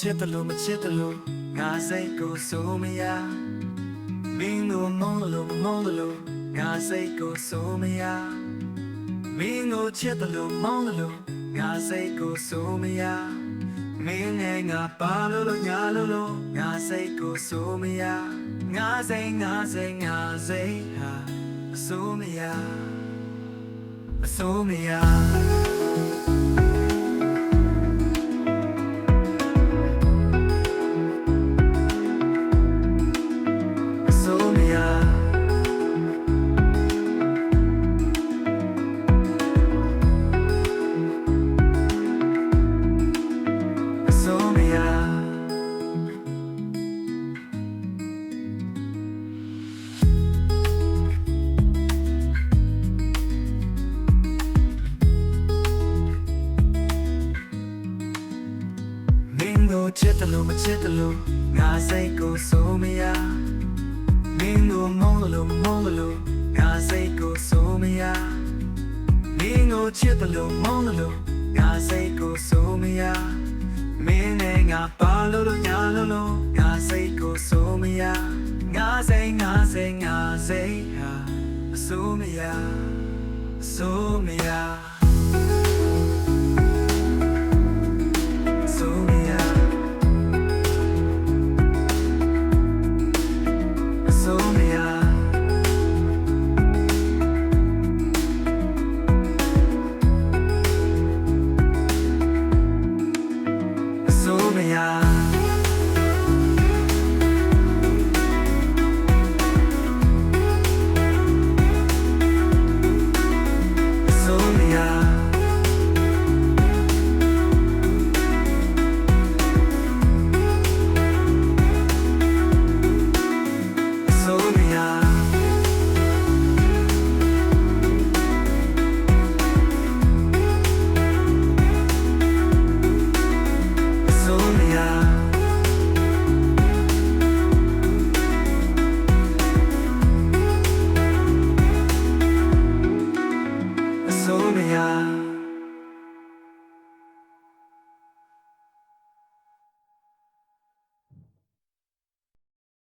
ချစ်တယ်လို့မချစ်တယ်လို့ငါစိတ်ကိုဆိုမရမင်းကိုမုန်းလို့မုန်းလို့ငါစိတ်ကိုဆိုမရမင်းကိုချစ်တယ်လို့မုန်းလို့ငါစိတ်ကိုဆိုမရမင်းနဲ့ငါပါလို့လို့ညာလို့လို့ငါစိတ်ကိုဆိုမရငါစိတ်ငါစိတ်ငါစိတ်ဟာအဆိုမရအဆိုမရ စ်တယ်လို့မချစ်တယ်လို့ငါစိတ်ကိုဆိုမရမင်းတို့မုန်းလို့မုန်းလို့ငါစိတ်ကိုဆိုမရမင်းကိုချစ်တယ်လို့မုန်းလို့ငါစိတ်ကိုဆိုမရမင်းနဲ့ငါပါလို့လို့ညာလို့လို့ငါစိတ်ကိုဆိုမရငါစိတ်ငါစိတ်ငါစိတ်ဟာအဆိုမရအဆိုမရ 거야. 对呀。